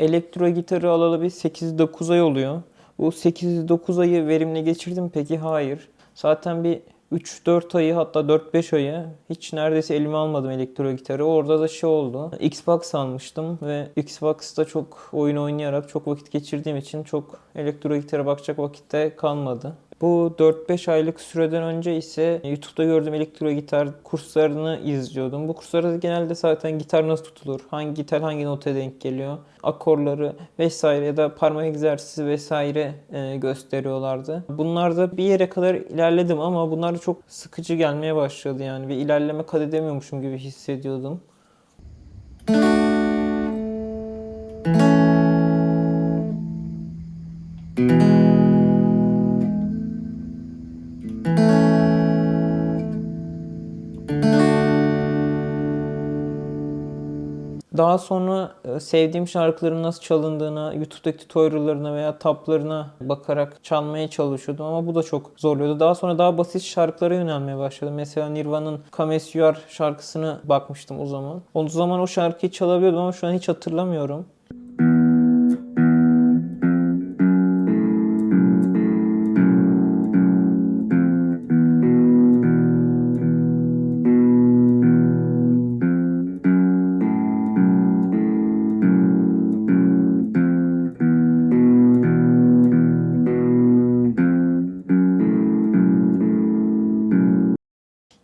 Elektro gitarı alalı bir 8-9 ay oluyor. Bu 8-9 ayı verimli geçirdim peki? Hayır. Zaten bir 3-4 ayı hatta 4-5 ayı hiç neredeyse elime almadım elektro gitarı. Orada da şey oldu. Xbox almıştım ve Xbox'ta çok oyun oynayarak çok vakit geçirdiğim için çok elektro gitara bakacak vakitte kalmadı. Bu 4-5 aylık süreden önce ise YouTube'da gördüğüm elektro gitar kurslarını izliyordum. Bu kurslarda genelde zaten gitar nasıl tutulur, hangi gitar hangi nota denk geliyor, akorları vesaire ya da parmak egzersizi vesaire e, gösteriyorlardı. Bunlarda bir yere kadar ilerledim ama bunlar çok sıkıcı gelmeye başladı yani. Bir ilerleme kat edemiyormuşum gibi hissediyordum. Daha sonra e, sevdiğim şarkıların nasıl çalındığına, YouTube'daki tutorial'larına veya taplarına bakarak çalmaya çalışıyordum ama bu da çok zorluyordu. Daha sonra daha basit şarkılara yönelmeye başladım. Mesela Nirvana'nın Come As You şarkısını bakmıştım o zaman. O zaman o şarkıyı çalabiliyordum ama şu an hiç hatırlamıyorum.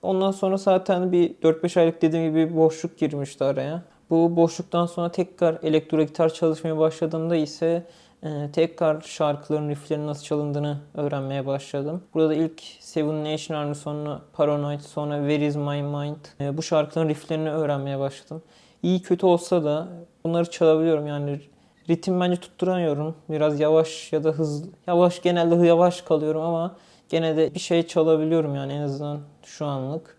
Ondan sonra zaten bir 4-5 aylık dediğim gibi bir boşluk girmişti araya. Bu boşluktan sonra tekrar elektro gitar çalışmaya başladığımda ise e, tekrar şarkıların rifflerinin nasıl çalındığını öğrenmeye başladım. Burada da ilk Seven Nation Army sonra Paranoid sonra Where Is My Mind e, bu şarkıların rifflerini öğrenmeye başladım. İyi kötü olsa da bunları çalabiliyorum yani ritim bence tutturamıyorum. Biraz yavaş ya da hızlı. Yavaş genelde yavaş kalıyorum ama gene de bir şey çalabiliyorum yani en azından şu anlık.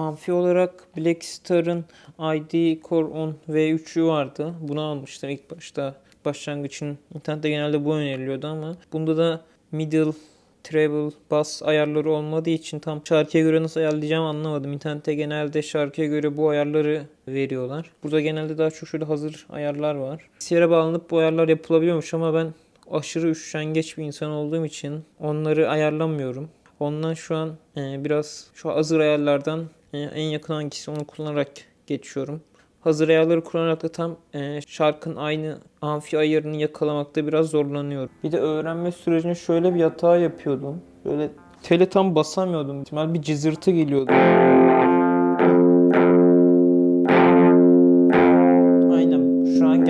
Amfi olarak Blackstar'ın ID Core 10 V3'ü vardı. Bunu almıştım ilk başta. Başlangıç için genelde bu öneriliyordu ama bunda da middle, treble, bass ayarları olmadığı için tam şarkıya göre nasıl ayarlayacağımı anlamadım. İnternette genelde şarkıya göre bu ayarları veriyorlar. Burada genelde daha çok şöyle hazır ayarlar var. Bilgisayara bağlanıp bu ayarlar yapılabiliyormuş ama ben aşırı üşengeç bir insan olduğum için onları ayarlamıyorum. Ondan şu an e, biraz şu hazır ayarlardan en yakın hangisi onu kullanarak geçiyorum. Hazır ayarları kullanarak da tam e, şarkının aynı amfi ayarını yakalamakta biraz zorlanıyorum. Bir de öğrenme sürecinde şöyle bir hata yapıyordum. Böyle tele tam basamıyordum. İhtimal bir cızırtı geliyordu.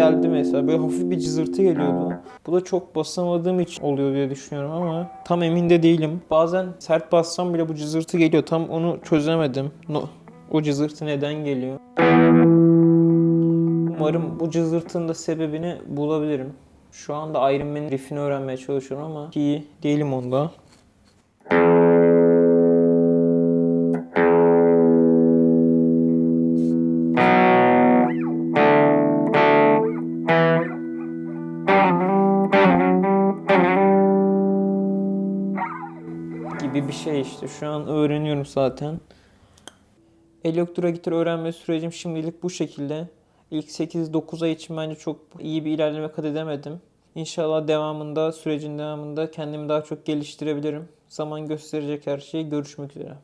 Geldi mesela. Böyle hafif bir cızırtı geliyordu. Bu da çok basamadığım için oluyor diye düşünüyorum ama tam emin de değilim. Bazen sert bassam bile bu cızırtı geliyor. Tam onu çözemedim. No, o cızırtı neden geliyor? Umarım bu cızırtının da sebebini bulabilirim. Şu anda Iron Man'in riffini öğrenmeye çalışıyorum ama iyi değilim onda. Bir şey işte. Şu an öğreniyorum zaten. Elektro gitar öğrenme sürecim şimdilik bu şekilde. İlk 8-9 ay için bence çok iyi bir ilerleme kat edemedim. İnşallah devamında, sürecin devamında kendimi daha çok geliştirebilirim. Zaman gösterecek her şeyi. Görüşmek üzere.